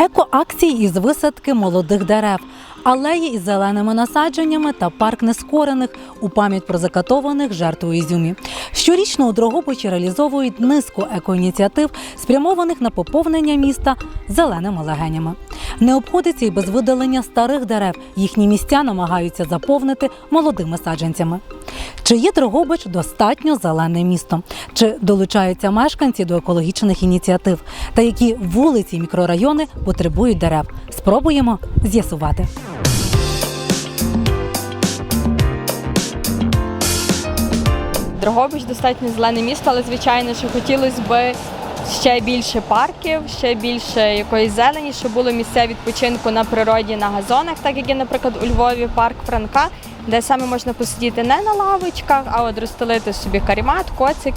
Екоакції із висадки молодих дерев, алеї із зеленими насадженнями та парк нескорених у пам'ять про закатованих жертв у Ізюмі. Щорічно у Дрогобичі реалізовують низку екоініціатив, спрямованих на поповнення міста зеленими легенями. Не обходиться і без видалення старих дерев. Їхні місця намагаються заповнити молодими саджанцями. Чи є Дрогобич достатньо зелене місто? Чи долучаються мешканці до екологічних ініціатив? Та які вулиці і мікрорайони потребують дерев? Спробуємо з'ясувати. Дрогобич достатньо зелене місто, але звичайно, що хотілося б ще більше парків, ще більше якоїсь зелені, щоб було місця відпочинку на природі на газонах, так як є, наприклад, у Львові парк Франка, де саме можна посидіти не на лавочках, а от розстелити собі карімат, коцик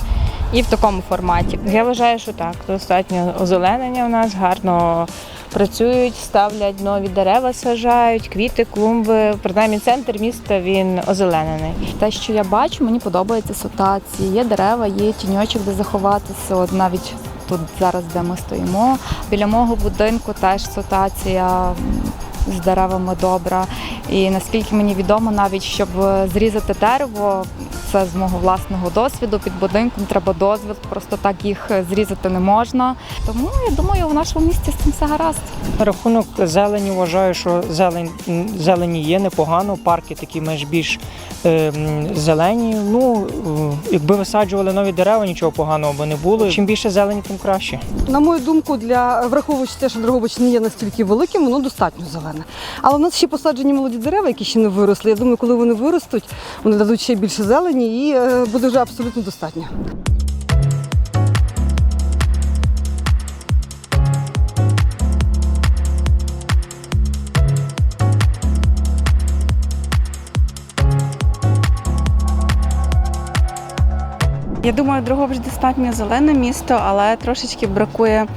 і в такому форматі. Я вважаю, що так. Достатньо озеленення у нас гарно працюють, ставлять нові дерева, сажають, квіти, клумби. Принаймні центр міста він озеленений. Те, що я бачу, мені подобається ситуація. Є дерева, є тіньочок, де заховатися. От навіть тут зараз, де ми стоїмо. Біля мого будинку теж ситуація з деревами добра. І наскільки мені відомо, навіть щоб зрізати дерево, це з мого власного досвіду. Під будинком треба дозвіл, просто так їх зрізати не можна. Тому я думаю, в нашому місті з цим все гаразд. На рахунок зелені вважаю, що зелень, зелені є непогано, парки такі менш більш е, зелені. Ну, е, якби висаджували нові дерева, нічого поганого би не було. Чим більше зелені, тим краще. На мою думку, для враховуючи те, що Дрогобич не є настільки великим, воно достатньо зелене. Але в нас ще посаджені молоді дерева, які ще не виросли. Я думаю, коли вони виростуть, вони дадуть ще більше зелені і е, буде вже абсолютно достатньо. Я думаю, Дрогобич достатньо зелене місто, але трошечки бракує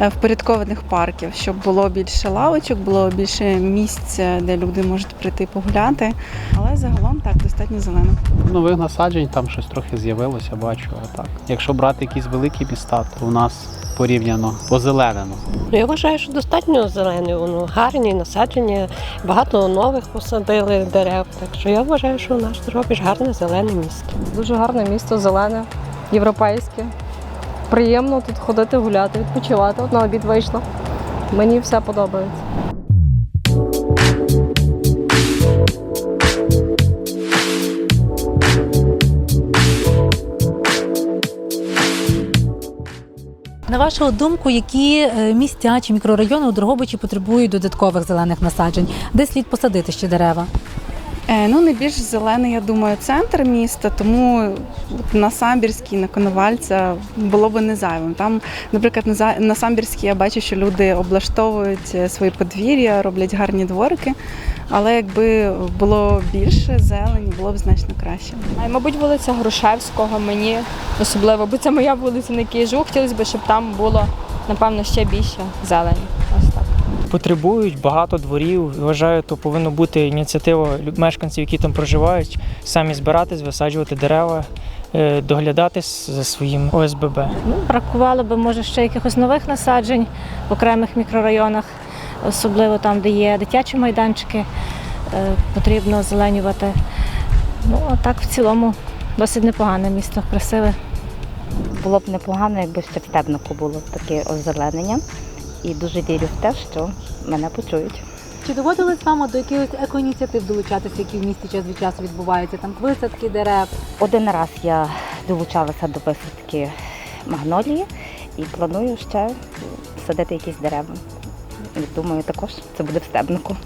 е, впорядкованих парків, щоб було більше лавочок, було більше місць, де люди можуть прийти погуляти. Але загалом так достатньо зелено. Нових насаджень там щось трохи з'явилося, бачу. Так. Якщо брати якісь великі міста, то у нас порівняно позеленено. Ну, Я вважаю, що достатньо зелені, воно гарні насадження, багато нових посадили дерев. Так що я вважаю, що наш Дрогобич гарне зелене місто. Дуже гарне місто, зелене, європейське. Приємно тут ходити, гуляти, відпочивати. От на обід вийшла. Мені все подобається. На вашу думку, які е, місця чи мікрорайони у Дрогобичі потребують додаткових зелених насаджень? Де слід посадити ще дерева? Е, Ну, найбільш зелений, я думаю, центр міста, тому на Самбірській, на Коновальця було би не зайвим. Там, наприклад, на Самбірській я бачу, що люди облаштовують е, свої подвір'я, роблять гарні дворики. Але якби було більше зелені, було б значно краще. А мабуть, вулиця Грушевського мені особливо, бо це моя вулиця, на якій живу. Хотілося б, щоб там було, напевно, ще більше зелені. Потребують багато дворів. Вважаю, то повинна бути ініціатива мешканців, які там проживають, самі збиратись, висаджувати дерева, е, доглядати за своїм ОСББ. Ну, бракувало би, може, ще якихось нових насаджень в окремих мікрорайонах, особливо там, де є дитячі майданчики, е, потрібно озеленювати. Ну, а так в цілому досить непогане місто, красиве. Було б непогано, якби ще в Стебнику було таке озеленення. І дуже вірю в те, що мене почують. Чи доводилось вам до якихось екоініціатив долучатися, які в місті час від часу відбуваються? Там висадки дерев? Один раз я долучалася до висадки магнолії і планую ще садити якісь дерева. І думаю, також це буде в Стебнику.